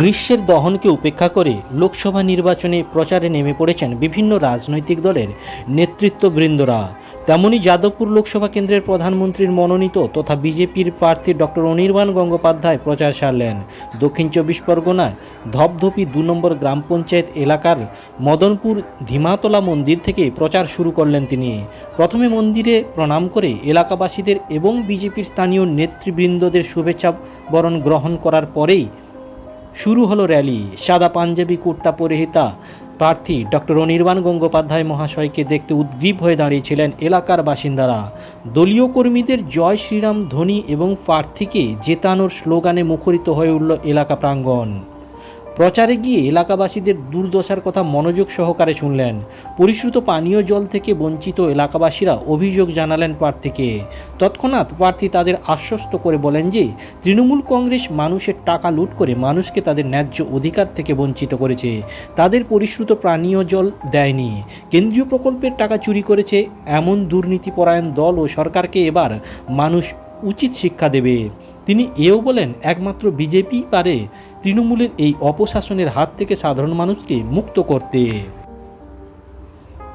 গ্রীষ্মের দহনকে উপেক্ষা করে লোকসভা নির্বাচনে প্রচারে নেমে পড়েছেন বিভিন্ন রাজনৈতিক দলের নেতৃত্ববৃন্দরা। তেমনি যাদবপুর লোকসভা কেন্দ্রের প্রধানমন্ত্রীর মনোনীত তথা বিজেপির প্রার্থী ডক্টর অনির্বাণ গঙ্গোপাধ্যায় প্রচার সারলেন। দক্ষিণ চব্বিশ পরগনার ধপধপি দু নম্বর গ্রাম পঞ্চায়েত এলাকার মদনপুর ধিমাতলা মন্দির থেকে প্রচার শুরু করলেন তিনি। প্রথমে মন্দিরে প্রণাম করে এলাকাবাসীদের এবং বিজেপির স্থানীয় নেতৃবৃন্দদের শুভেচ্ছা বরণ গ্রহণ করার পরেই শুরু হলো র্যালি। সাদা পাঞ্জাবি কুর্তা পরিহিতা প্রার্থী ডক্টর অনির্বাণ গঙ্গোপাধ্যায় মহাশয়কে দেখতে উদ্গ্রীব হয়ে দাঁড়িয়েছিলেন এলাকার বাসিন্দারা। দলীয় কর্মীদের জয় শ্রীরাম ধ্বনি এবং প্রার্থীকে জেতানোর স্লোগানে মুখরিত হয়ে উঠল এলাকা প্রাঙ্গণ। প্রচারে গিয়ে এলাকাবাসীদের দুর্দশার কথা মনোযোগ সহকারে শুনলেন। পরিশ্রুত পানীয় জল থেকে বঞ্চিত এলাকাবাসীরা অভিযোগ জানালেন প্রার্থীকে। তৎক্ষণাৎ প্রার্থী তাদের আশ্বস্ত করে বলেন যে, তৃণমূল কংগ্রেস মানুষের টাকা লুট করে মানুষকে তাদের ন্যায্য অধিকার থেকে বঞ্চিত করেছে। তাদের পরিশ্রুত পানীয় জল দেয়নি। কেন্দ্রীয় প্রকল্পের টাকা চুরি করেছে এমন দুর্নীতিপরায়ণ দল ও সরকারকে এবার মানুষ উচিত শিক্ষা দেবে। তিনি এও বলেন, একমাত্র বিজেপি পারে তৃণমূলের এই অপশাসনের হাত থেকে সাধারণ মানুষকে মুক্ত করতে।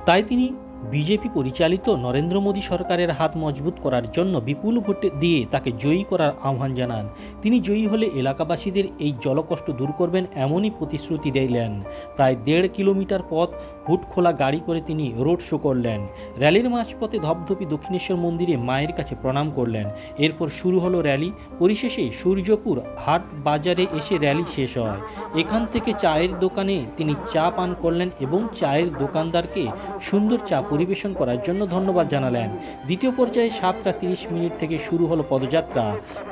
তাই তিনি বিজেপি পরিচালিত নরেন্দ্র মোদী সরকারের হাত মজবুত করার জন্য বিপুল ভোটে দিয়ে তাকে জয়ী করার আহ্বান জানান। তিনি জয়ী হলে এলাকাবাসীদের এই জলকষ্ট দূর করবেন এমনই প্রতিশ্রুতি দিলেন। প্রায় দেড় কিলোমিটার পথ হুট খোলা গাড়ি করে তিনি রোড শো করলেন। র্যালির মাঝপথে ধপধপি দক্ষিণেশ্বর মন্দিরে মায়ের কাছে প্রণাম করলেন। এরপর শুরু হলো র্যালি। পরিশেষে সূর্যপুর হাট বাজারে এসে র্যালি শেষ হয়। এখান থেকে চায়ের দোকানে তিনি চা পান করলেন এবং চায়ের দোকানদারকে সুন্দর চা পরিবেশন করার জন্য ধন্যবাদ জানালেন। দ্বিতীয় পর্যায়ে সাতটা তিরিশ মিনিট থেকে শুরু হলো পদযাত্রা।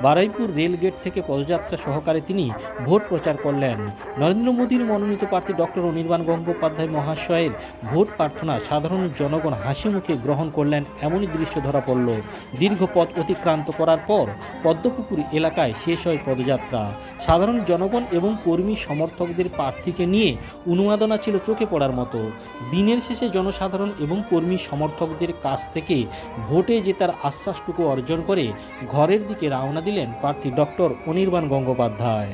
বারাইপুর রেলগেট থেকে পদযাত্রা সহকারে তিনি ভোট প্রচার করলেন। নরেন্দ্র মোদীর মনোনীত প্রার্থী ডক্টর অনির্বাণ গঙ্গোপাধ্যায় মহাশয়ের ভোট প্রার্থনা সাধারণ জনগণ হাসি মুখে গ্রহণ করলেন এমনই দৃশ্য ধরা পড়ল। দীর্ঘ পথ অতিক্রান্ত করার পর পদ্মপুকুর এলাকায় শেষ হয় পদযাত্রা। সাধারণ জনগণ এবং কর্মী সমর্থকদের প্রার্থীকে নিয়ে উন্মাদনা ছিল চোখে পড়ার মতো। দিনের শেষে জনসাধারণ এবং কর্মী সমর্থকদের কাছ থেকে ভোটে জেতার আশ্বাসটুকু অর্জন করে ঘরের দিকে রওনা দিলেন প্রার্থী doctor Anirban Gangopadhyay.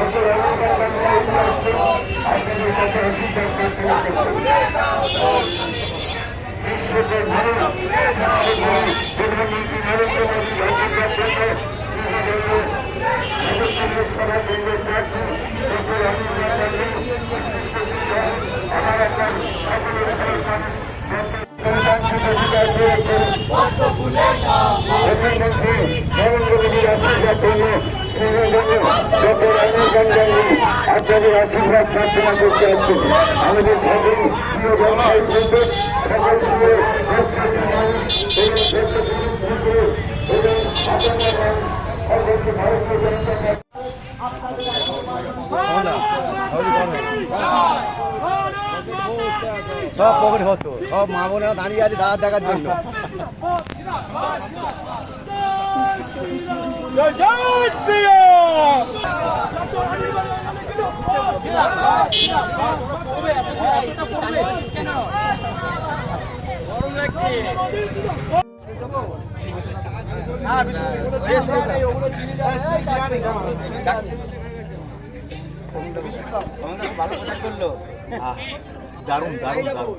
Nulis, sabi yan, Nulis. বন্ধুরা আপনাদের কাছে অস্বীকার করতে বিশ্বকপ ভারত বিশ্বকপ প্রধানমন্ত্রী নরেন্দ্র মোদীর আশীর্বাদ জন্য শ্রীনগরে আপনাদের আশীর্বাদ প্রার্থনা করতে আমাদের সকল প্রিয় সকল প্রিয় ব্যবসায়ী মানুষ এবং সব পকেট হতো সব মা বোনেরা দাঁড়িয়ে আছে দাদা দেখার জন্য। দারুণ দারুণ দারুণ